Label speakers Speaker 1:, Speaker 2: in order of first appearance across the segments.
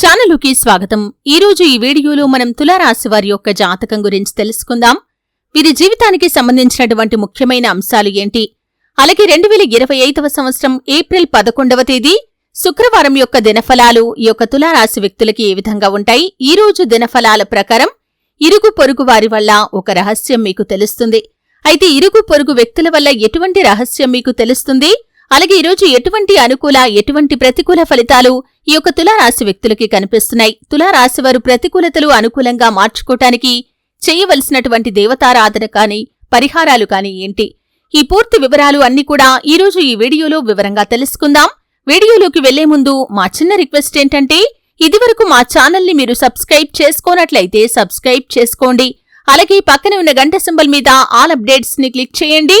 Speaker 1: ఛానలుకి స్వాగతం. ఈరోజు ఈ వీడియోలో మనం తులారాశి వారి యొక్క జాతకం గురించి తెలుసుకుందాం. వీరి జీవితానికి సంబంధించినటువంటి ముఖ్యమైన అంశాలు ఏంటి? అలాగే రెండు వేల ఇరవై ఐదవ సంవత్సరం ఏప్రిల్ పదకొండవ తేదీ శుక్రవారం యొక్క దినఫలాలు ఈ యొక్క తులారాశి వ్యక్తులకి ఏ విధంగా ఉంటాయి? ఈ రోజు దినఫలాల ప్రకారం ఇరుగు పొరుగు వారి వల్ల ఒక రహస్యం మీకు తెలుస్తుంది. అయితే ఇరుగు పొరుగు వ్యక్తుల వల్ల ఎటువంటి రహస్యం మీకు తెలుస్తుంది? అలాగే ఈరోజు ఎటువంటి అనుకూల ఎటువంటి ప్రతికూల ఫలితాలు ఈ యొక్క తులారాశి వ్యక్తులకి కనిపిస్తున్నాయి? తులారాశి వారు ప్రతికూలతలు అనుకూలంగా మార్చుకోటానికి చేయవలసినటువంటి దేవతారాధన కాని పరిహారాలు కాని ఏంటి? ఈ పూర్తి వివరాలు అన్ని కూడా ఈరోజు ఈ వీడియోలో వివరంగా తెలుసుకుందాం. వీడియోలోకి వెళ్ళే ముందు మా చిన్న రిక్వెస్ట్ ఏంటంటే ఇదివరకు మా ఛానల్ని మీరు సబ్స్క్రైబ్ చేసుకోనట్లయితే సబ్స్క్రైబ్ చేసుకోండి. అలాగే పక్కనే ఉన్న గంట సింబల్ మీద ఆల్ అప్డేట్స్ని క్లిక్ చేయండి.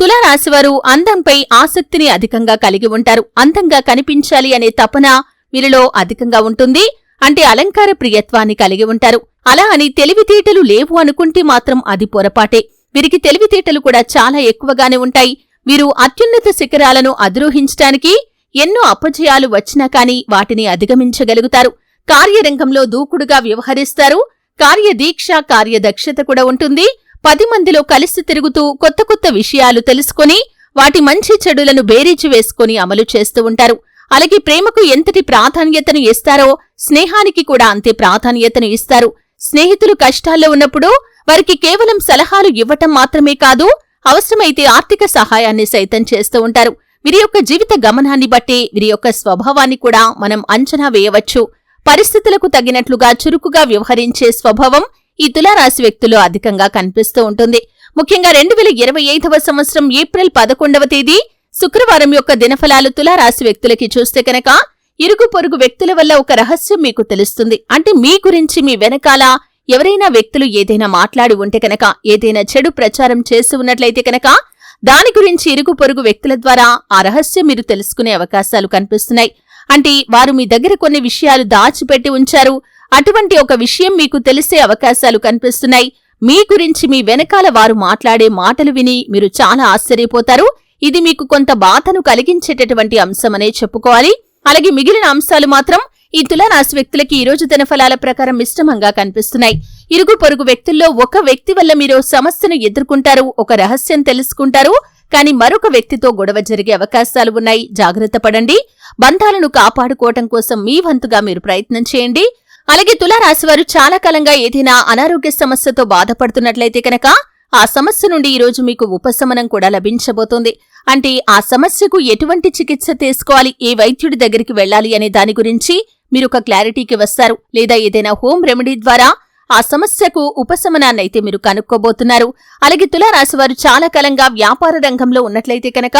Speaker 1: తులారాశివారు అందంపై ఆసక్తిని అధికంగా కలిగి ఉంటారు. అందంగా కనిపించాలి అనే తపన వీరిలో అధికంగా ఉంటుంది. అంటే అలంకార ప్రియత్వాన్ని కలిగి ఉంటారు. అలా అని తెలివితేటలు లేవు అనుకుంటే మాత్రం అది పొరపాటే. వీరికి తెలివితేటలు కూడా చాలా ఎక్కువగానే ఉంటాయి. వీరు అత్యున్నత శిఖరాలను అధిరోహించటానికి ఎన్నో అపజయాలు వచ్చినా కాని వాటిని అధిగమించగలుగుతారు. కార్యరంగంలో దూకుడుగా వ్యవహరిస్తారు. కార్యదీక్ష కార్యదక్షత కూడా ఉంటుంది. పది మందిలో కలిసి తిరుగుతూ కొత్త కొత్త విషయాలు తెలుసుకొని వాటి మంచి చెడులను బేరీజు వేసుకుని అమలు చేస్తూ ఉంటారు. అలాగే ప్రేమకు ఎంతటి ప్రాధాన్యతను ఇస్తారో స్నేహానికి కూడా అంతే ప్రాధాన్యతను ఇస్తారు. స్నేహితులు కష్టాల్లో ఉన్నప్పుడు వారికి కేవలం సలహాలు ఇవ్వటం మాత్రమే కాదు అవసరమైతే ఆర్థిక సహాయాన్ని సైతం చేస్తూ ఉంటారు. వీరి యొక్క జీవిత గమనాన్ని బట్టి వీరి యొక్క స్వభావాన్ని కూడా మనం అంచనా వేయవచ్చు. పరిస్థితులకు తగినట్లుగా చురుకుగా వ్యవహరించే స్వభావం ఈ తులారాశి వ్యక్తులు అధికంగా కనిపిస్తూ ఉంటుంది. ముఖ్యంగా రెండు వేల ఇరవై ఐదవ సంవత్సరం ఏప్రిల్ పదకొండవ తేదీ శుక్రవారం యొక్క దినఫలాలు తులారాశి వ్యక్తులకి చూస్తే కనుక ఇరుగు పొరుగు వ్యక్తుల వల్ల ఒక రహస్యం మీకు తెలుస్తుంది. అంటే మీ గురించి మీ వెనకాల ఎవరైనా వ్యక్తులు ఏదైనా మాట్లాడి ఉంటే కనుక ఏదైనా చెడు ప్రచారం చేసి ఉన్నట్లయితే కనుక దాని గురించి ఇరుగు పొరుగు వ్యక్తుల ద్వారా ఆ రహస్యం మీరు తెలుసుకునే అవకాశాలు కనిపిస్తున్నాయి. అంటే వారు మీ దగ్గర కొన్ని విషయాలు దాచిపెట్టి ఉంచారు. అటువంటి ఒక విషయం మీకు తెలిసే అవకాశాలు కనిపిస్తున్నాయి. మీ గురించి మీ వెనకాల వారు మాట్లాడే మాటలు విని మీరు చాలా ఆశ్చర్యపోతారు. ఇది మీకు కొంత బాధను కలిగించేటటువంటి అంశమనే చెప్పుకోవాలి. అలాగే మిగిలిన అంశాలు మాత్రం ఈ తులారాశి వ్యక్తులకి ఈ రోజు దినఫలాల ప్రకారం మిశ్రమంగా కనిపిస్తున్నాయి. ఇరుగు పొరుగు వ్యక్తుల్లో ఒక వ్యక్తి వల్ల మీరు సమస్యను ఎదుర్కొంటారు ఒక రహస్యం తెలుసుకుంటారు. కానీ మరొక వ్యక్తితో గొడవ జరిగే అవకాశాలు ఉన్నాయి. జాగ్రత్త పడండి. బంధాలను కాపాడుకోవటం కోసం మీ వంతుగా మీరు ప్రయత్నం చేయండి. అలాగే తులారాశివారు చాలా కాలంగా ఏదైనా అనారోగ్య సమస్యతో బాధపడుతున్నట్లయితే కనుక ఆ సమస్య నుండి ఈరోజు మీకు ఉపశమనం కూడా లభించబోతోంది. అంటే ఆ సమస్యకు ఎటువంటి చికిత్స తీసుకోవాలి ఏ వైద్యుడి దగ్గరికి వెళ్ళాలి అనే దాని గురించి మీరు ఒక క్లారిటీకి వస్తారు. లేదా ఏదైనా హోమ్ రెమెడీ ద్వారా ఆ సమస్యకు ఉపశమనాన్నైతే మీరు కనుక్కోబోతున్నారు. అలాగే తులారాశివారు చాలా కాలంగా వ్యాపార రంగంలో ఉన్నట్లయితే కనుక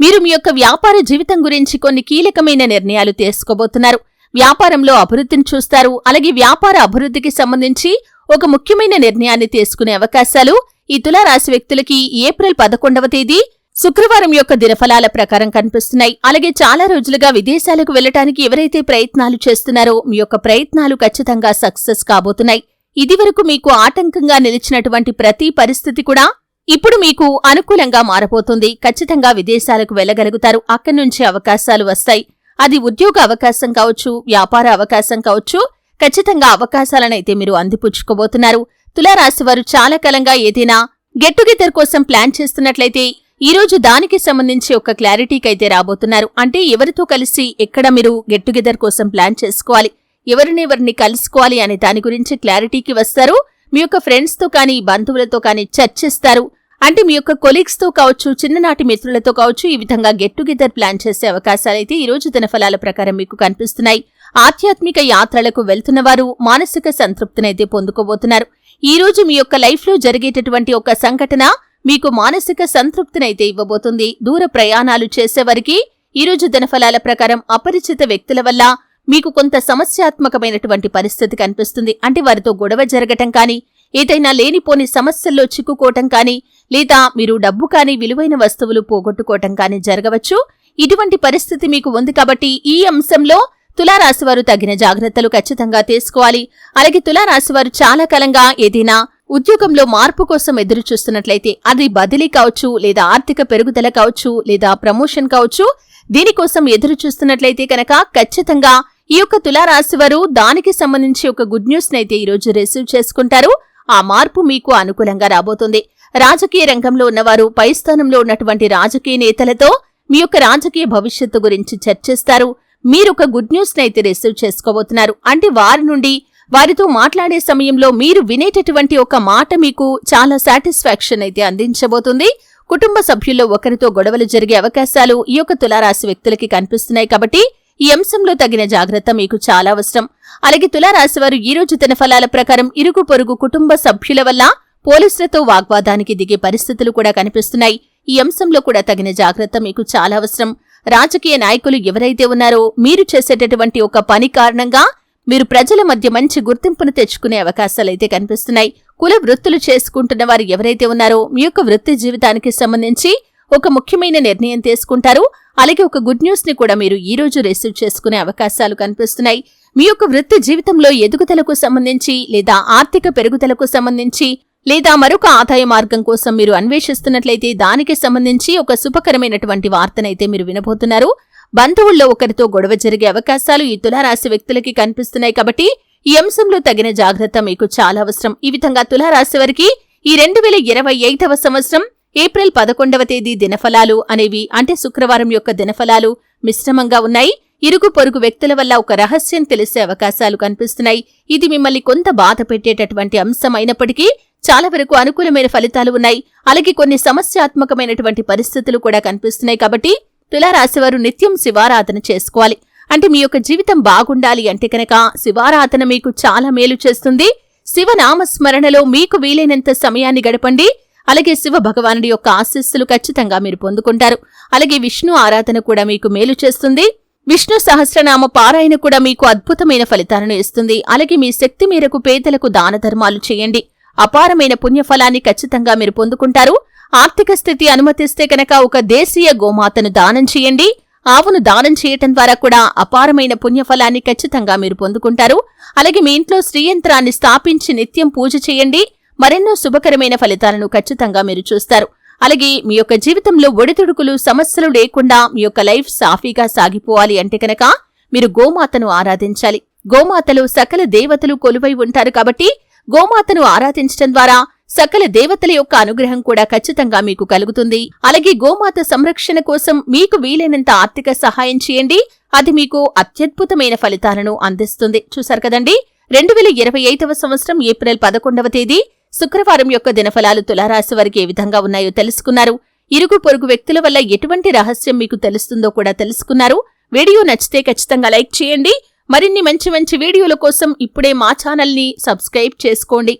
Speaker 1: మీరు మీ యొక్క వ్యాపార జీవితం గురించి కొన్ని కీలకమైన నిర్ణయాలు తీసుకోబోతున్నారు. వ్యాపారంలో అభివృద్ధిని చూస్తారు. అలాగే వ్యాపార అభివృద్ధికి సంబంధించి ఒక ముఖ్యమైన నిర్ణయాన్ని తీసుకునే అవకాశాలు ఈ తులారాశి వ్యక్తులకి ఏప్రిల్ పదకొండవ తేదీ శుక్రవారం యొక్క దినఫలాల ప్రకారం కనిపిస్తున్నాయి. అలాగే చాలా రోజులుగా విదేశాలకు వెళ్ళటానికి ఎవరైతే ప్రయత్నాలు చేస్తున్నారో మీ యొక్క ప్రయత్నాలు ఖచ్చితంగా సక్సెస్ కాబోతున్నాయి. ఇదివరకు మీకు ఆటంకంగా నిలిచినటువంటి ప్రతి పరిస్థితి కూడా ఇప్పుడు మీకు అనుకూలంగా మారబోతుంది. ఖచ్చితంగా విదేశాలకు వెళ్ళగలుగుతారు అక్కడి నుంచి అవకాశాలు వస్తాయి. అది ఉద్యోగ అవకాశం కావచ్చు వ్యాపార అవకాశం కావచ్చు ఖచ్చితంగా అవకాశాలనైతే మీరు అందిపుచ్చుకోబోతున్నారు. తులారాశి వారు చాలా కాలంగా ఏదైనా గెట్ టుగెదర్ కోసం ప్లాన్ చేస్తున్నట్లయితే ఈ రోజు దానికి సంబంధించి ఒక క్లారిటీకి అయితే రాబోతున్నారు. అంటే ఎవరితో కలిసి ఎక్కడ మీరు గెట్ టుగెదర్ కోసం ప్లాన్ చేసుకోవాలి? ఎవరిని ఎవరిని కలుసుకోవాలి అనే దాని గురించి క్లారిటీకి వస్తారు. మీ యొక్క ఫ్రెండ్స్తో కానీ బంధువులతో కానీ చర్చిస్తారు. అంటే మీ యొక్క కొలీగ్స్తో కావచ్చు చిన్ననాటి మిత్రులతో కావచ్చు ఈ విధంగా గెట్ టుగెదర్ ప్లాన్ చేసే అవకాశాలైతే ఈ రోజు దినఫలాల ప్రకారం మీకు కనిపిస్తున్నాయి. ఆధ్యాత్మిక యాత్రలకు వెళ్తున్నవారు మానసిక సంతృప్తినైతే పొందుకోబోతున్నారు. ఈ రోజు మీ యొక్క లైఫ్లో జరిగేటటువంటి ఒక సంఘటన మీకు మానసిక సంతృప్తినైతే ఇవ్వబోతుంది. దూర ప్రయాణాలు చేసేవారికి ఈ రోజు దినఫలాల ప్రకారం అపరిచిత వ్యక్తుల వల్ల మీకు కొంత సమస్యాత్మకమైనటువంటి పరిస్థితి కనిపిస్తుంది. అంటే వారితో గొడవ జరగటం కానీ ఏదైనా లేనిపోని సమస్యల్లో చిక్కుకోవటం కానీ లేదా మీరు డబ్బు కానీ విలువైన వస్తువులు పోగొట్టుకోవటం కానీ జరగవచ్చు. ఇటువంటి పరిస్థితి మీకు ఉంది కాబట్టి ఈ అంశంలో తులారాశివారు తగిన జాగ్రత్తలు ఖచ్చితంగా తీసుకోవాలి. అలాగే తులారాశివారు చాలా కాలంగా ఏదైనా ఉద్యోగంలో మార్పు కోసం ఎదురు చూస్తున్నట్లయితే అది బదిలీ కావచ్చు లేదా ఆర్థిక పెరుగుదల కావచ్చు లేదా ప్రమోషన్ కావచ్చు. దీనికోసం ఎదురు చూస్తున్నట్లయితే కనుక ఖచ్చితంగా ఈ యొక్క తులారాశివారు దానికి సంబంధించి ఒక గుడ్ న్యూస్ నైతే ఈరోజు రిసీవ్ చేసుకుంటారు. ఆ మార్పు మీకు అనుకూలంగా రాబోతుంది. రాజకీయ రంగంలో ఉన్నవారు పై స్థానంలో ఉన్నటువంటి రాజకీయ నేతలతో మీ యొక్క రాజకీయ భవిష్యత్తు గురించి చర్చిస్తారు. మీరు ఒక గుడ్ న్యూస్ నైతే రిసీవ్ చేసుకోబోతున్నారు. అంటే వారి నుండి వారితో మాట్లాడే సమయంలో మీరు వినేటటువంటి ఒక మాట మీకు చాలా సాటిస్ఫాక్షన్ అయితే అందించబోతుంది. కుటుంబ సభ్యుల్లో ఒకరితో గొడవలు జరిగే అవకాశాలు ఈ యొక్క తులారాశి వ్యక్తులకి కనిపిస్తున్నాయి కాబట్టి ఈ అంశంలో తగిన జాగ్రత్త మీకు చాలా అవసరం. అలాగే తులారాశివారు ఈ రోజు తన ఫలాల ప్రకారం ఇరుగు పొరుగు కుటుంబ సభ్యుల వల్ల పోలీసులతో వాగ్వాదానికి దిగే పరిస్థితులు కూడా కనిపిస్తున్నాయి. ఈ అంశంలో కూడా తగిన జాగ్రత్త మీకు చాలా అవసరం. రాజకీయ నాయకులు ఎవరైతే ఉన్నారో మీరు చేసేటటువంటి ఒక పని కారణంగా మీరు ప్రజల మధ్య మంచి గుర్తింపును తెచ్చుకునే అవకాశాలైతే కనిపిస్తున్నాయి. కుల వృత్తులు చేసుకుంటున్న వారు ఎవరైతే ఉన్నారో మీ యొక్క వృత్తి జీవితానికి సంబంధించి ఒక ముఖ్యమైన నిర్ణయం తీసుకుంటారు. అలాగే ఒక గుడ్ న్యూస్ని కూడా మీరు ఈ రోజు రిసీవ్ చేసుకునే అవకాశాలు కనిపిస్తున్నాయి. మీ యొక్క వృత్తి జీవితంలో ఎదుగుదలకు సంబంధించి లేదా ఆర్థిక పెరుగుదలకు సంబంధించి లేదా మరొక ఆదాయ మార్గం కోసం మీరు అన్వేషిస్తున్నట్లయితే దానికి సంబంధించి ఒక శుభకరమైనటువంటి వార్తనైతే మీరు వినబోతున్నారు. బంధువుల్లో ఒకరితో గొడవ జరిగే అవకాశాలు ఈ తులారాశి వ్యక్తులకి కనిపిస్తున్నాయి కాబట్టి ఈ అంశంలో తగిన జాగ్రత్త మీకు చాలా అవసరం. ఈ విధంగా తులారాశి వారికి ఈ రెండు వేల ఇరవై ఐదవ సంవత్సరం ఏప్రిల్ పదకొండవ తేదీ దినఫలాలు అనేవి అంటే శుక్రవారం యొక్క దినఫలాలు మిశ్రమంగా ఉన్నాయి. ఇరుగు పొరుగు వ్యక్తుల వల్ల ఒక రహస్యం తెలిసే అవకాశాలు కనిపిస్తున్నాయి. ఇది మిమ్మల్ని కొంత బాధ పెట్టేటటువంటి అంశం అయినప్పటికీ చాలా వరకు అనుకూలమైన ఫలితాలు ఉన్నాయి. అలాగే కొన్ని సమస్యాత్మకమైనటువంటి పరిస్థితులు కూడా కనిపిస్తున్నాయి కాబట్టి తులారాశివారు నిత్యం శివారాధన చేసుకోవాలి. అంటే మీ యొక్క జీవితం బాగుండాలి అంటే కనుక శివారాధన మీకు చాలా మేలు చేస్తుంది. శివనామస్మరణలో మీకు వీలైనంత సమయాన్ని గడపండి. అలాగే శివ భగవానుడి యొక్క ఆశీస్సులు ఖచ్చితంగా మీరు పొందుకుంటారు. అలాగే విష్ణు ఆరాధన కూడా మీకు మేలు చేస్తుంది. విష్ణు సహస్రనామ పారాయణ కూడా మీకు అద్భుతమైన ఫలితాలను ఇస్తుంది. అలాగే మీ శక్తి మేరకు పేదలకు దాన ధర్మాలు చేయండి. అపారమైన పుణ్యఫలాన్ని ఖచ్చితంగా మీరు పొందుకుంటారు. ఆర్థిక స్థితి అనుమతిస్తే కనుక ఒక దేశీయ గోమాతను దానం చేయండి. ఆవును దానం చేయటం ద్వారా కూడా అపారమైన పుణ్యఫలాన్ని ఖచ్చితంగా మీరు పొందుకుంటారు. అలాగే మీ ఇంట్లో శ్రీయంత్రాన్ని స్థాపించి నిత్యం పూజ చేయండి. మరెన్నో శుభకరమైన ఫలితాలను ఖచ్చితంగా మీరు చూస్తారు. అలాగే మీ యొక్క జీవితంలో ఒడిదుడుకులు సమస్యలు లేకుండా మీ యొక్క లైఫ్ సాఫీగా సాగిపోవాలి అంటే కనుక మీరు గోమాతను ఆరాధించాలి. గోమాతలు సకల దేవతలు కొలువై ఉంటారు కాబట్టి గోమాతను ఆరాధించడం ద్వారా సకల దేవతల యొక్క అనుగ్రహం కూడా ఖచ్చితంగా మీకు కలుగుతుంది. అలాగే గోమాత సంరక్షణ కోసం మీకు వీలైనంత ఆర్థిక సహాయం చేయండి. అది మీకు అత్యద్భుతమైన ఫలితాలను అందిస్తుంది. చూశారు కదండి? రెండు వేల ఇరవై ఐదవ సంవత్సరం ఏప్రిల్ పదకొండవ తేదీ. శుక్రవారం యొక్క దినఫలాలు తులారాశి వారికి ఏ విధంగా ఉన్నాయో తెలుసుకున్నారు. ఇరుగు పొరుగు వ్యక్తుల వల్ల ఎటువంటి రహస్యం మీకు తెలుస్తుందో కూడా తెలుసుకున్నారు. వీడియో నచ్చితే ఖచ్చితంగా లైక్ చేయండి. మరిన్ని మంచి మంచి వీడియోల కోసం ఇప్పుడే మా ఛానల్ని సబ్స్క్రైబ్ చేసుకోండి.